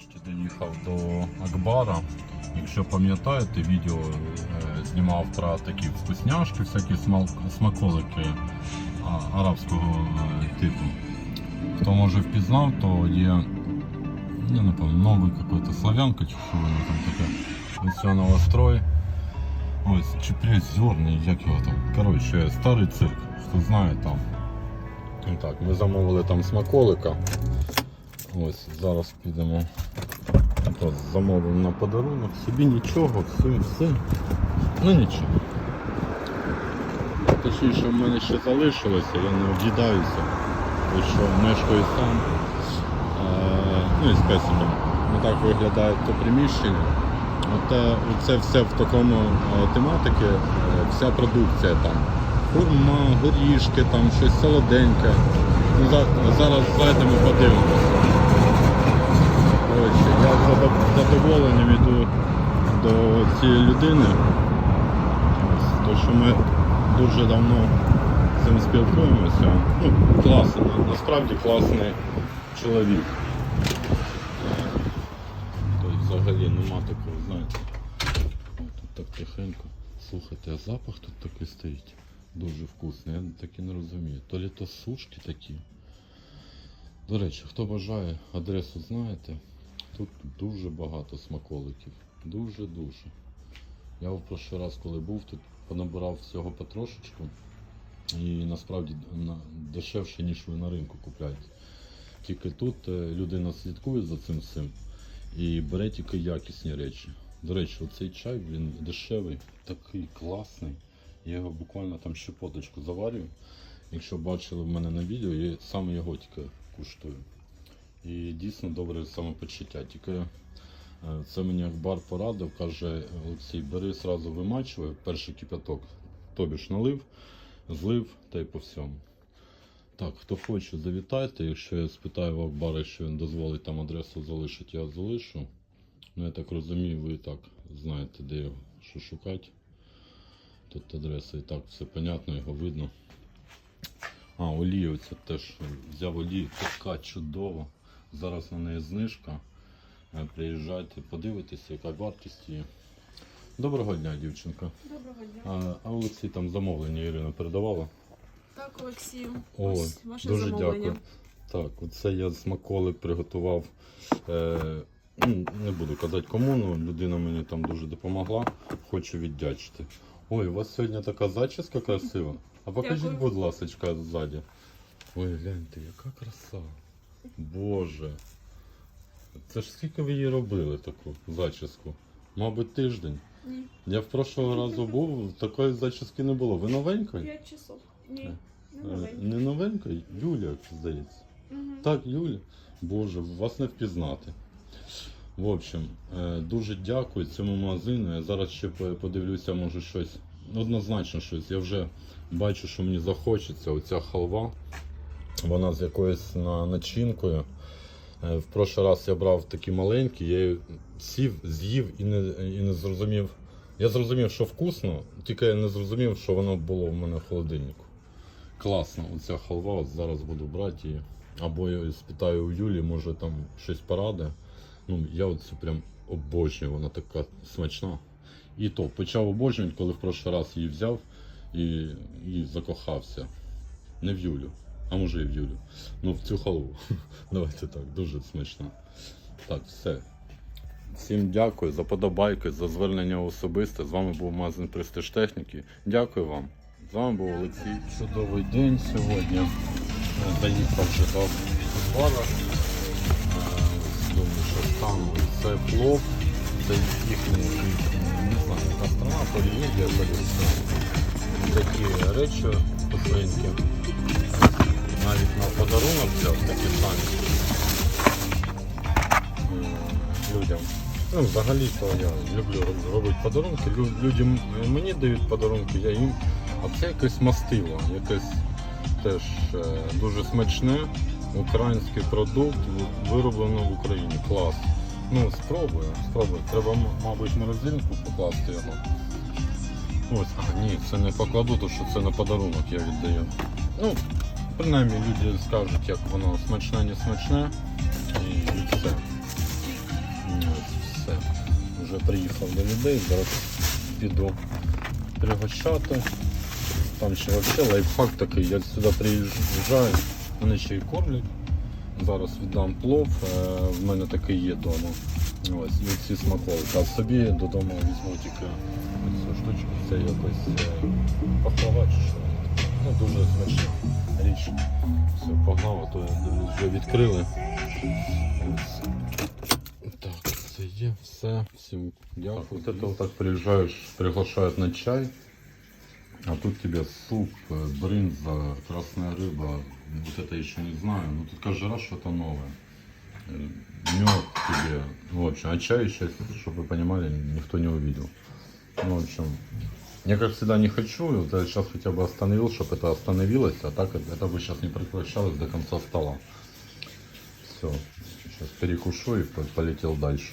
нарешті доїхав до Акбара. Якщо пам'ятаєте, відео е, знімав про такі вкусняшки, всякі смаколики арабського е, типу. Хто може впізнав, то є я не пам'ятаю, новий какой-то славянка, чи що воно там таке. Ось цього новострой. Ось чіпляють зерний, як його там. Коротше, старий цирк, хто знає там. І так, ми замовили там смаколика. Ось зараз підемо. То замовив на подарунок. Собі нічого, все, все. Ну нічого. Точніше, в мене ще залишилося, я не об'їдаюся, тому що мешкаю сам. Е, ну і з песиком. Ну так виглядає то приміщення. Оте, це все в такому е, тематиці, е, вся продукція там. Хурма, горішки, там щось солоденьке. Ну, за- зараз зайдемо подивимося. Коротше, я з задов- задоволенням йду до цієї людини. Ось, То, що ми дуже давно з цим спілкуємося. Ну, класний, насправді класний чоловік. Тобто взагалі нема такого, знаєте. Тут так тихенько. Слухайте, а запах тут такий стоїть. Дуже вкусний. Я так і не розумію. То лі то сушки такі. До речі, хто бажає, адресу знаєте. Тут дуже багато смаколиків. Дуже-дуже. Я в прошлий раз, коли був, тут понабирав всього потрошечку. І насправді дешевше, ніж ви на ринку купляєте. Тільки тут е, людина слідкує за цим всім і бере тільки якісні речі. До речі, оцей чай він дешевий, такий класний. Я його буквально там щепоточку заварюю. Якщо бачили в мене на відео, я саме його тільки куштую. І дійсно добре самопочуття. Тільки е, це мені Акбар порадив, каже Олексій, бери сразу вимачуй, перший кипяток, тобі ж налив, злив та й по всьому. Так, хто хоче, завітайте. Якщо я спитаю в Акбара, що він дозволить там адресу залишити, я залишу. Ну, я так розумію, ви і так знаєте, де що шукати. Тут адреса і так все понятно, його видно. А, олію це теж взяв олію, така чудова. Зараз на неї знижка. Е, Приїжджайте, подивитися, яка вартість її. Доброго дня, дівчинка. Доброго дня. А, а Олексій там замовлення Ірина передавала. Так, Олексію, О, ось ваше дуже замовлення. дякую. Так, оце я смаколик приготував. Е, ну, не буду казати кому, але людина мені там дуже допомогла. Хочу віддячити. Ой, у вас сьогодні така зачіска красива. А покажіть, Дякую. будь ласка, ззаді. Ой, гляньте, яка краса. Боже. Це ж скільки ви її робили таку зачіску? Мабуть, тиждень. Ні, Я в прошлого разу був, такої зачіски не було. Ви новенької? 5 часов. Ні, Е, не Е, новенький. Не новенька, Юля, здається. Мгм. Так, Юля. Боже, вас не впізнати. В общем, е, дуже дякую цьому магазину. Я зараз ще подивлюся, може щось. Однозначно щось. Я вже бачу, що мені захочеться оця халва. Вона з якоюсь начинкою. Е, В прошлий раз я брав такі маленькі, я сів, з'їв і не, і не зрозумів. Я зрозумів, що вкусно, тільки я не зрозумів, що воно було в мене в холодильнику. Класно, оця халва, зараз буду брати її. Або я спитаю у Юлі, може там щось поради. Ну, я оцю прям обожнюю, вона така смачна. І то почав обожнювати, коли в прошлий раз її взяв і, і закохався. Не в Юлю, а може і в Юлю. Ну, в цю халву. Давайте так, дуже смачна. Так, все. Всім дякую за подобайки, за звернення особисте. З вами був магазин Престиж Техніки. Дякую вам. З вами був Олексій. Чудовий день сьогодні. Е, Заїхав вже до бара. Думаю, що там це плов, це їхній, не знаю, яка страна, Поліведія, Такі речі посленькі. Навіть на подарунок взяв такі самі людям. Ну, взагалі-то я люблю робити подарунки. Лю- Люди мені дають подарунки, я їм. А це якесь мастило, якесь теж е, дуже смачне, український продукт, вироблено в Україні. Клас. Ну, спробую, спробую. Треба, мабуть, в морозилку покласти його. Ось, а ні, це не покладу, тому що це на подарунок я віддаю. Ну, принаймні люди скажуть, як воно смачне, не смачне. І, і все. приїхав до людей, зараз піду пригощати. Там ще взагалі лайфхак такий, як сюди приїжджаю, вони ще й кормлять. Зараз віддам плов, е, в мене такий є вдома. Ось, і ці смаколики. А собі додому візьму тільки цю штучку, це якось е, пахлава чи що. Ну, дуже смачна річ. Все, погнав, а то вже відкрили. Ось. Так, це є все. Всім дякую. Вот это вот так приезжаешь, приглашают на чай. А тут тебе суп, э, брынза, красная рыба. Вот это еще не знаю. Но тут каждый раз что-то новое. Э, Мед тебе. В общем, а чай еще, чтобы вы понимали, никто не увидел. Ну, в общем, я как всегда не хочу, вот сейчас хотя бы остановил, чтобы это остановилось, а так это бы сейчас не прекращалось до конца стола. Все, сейчас перекушу и по- полетел дальше.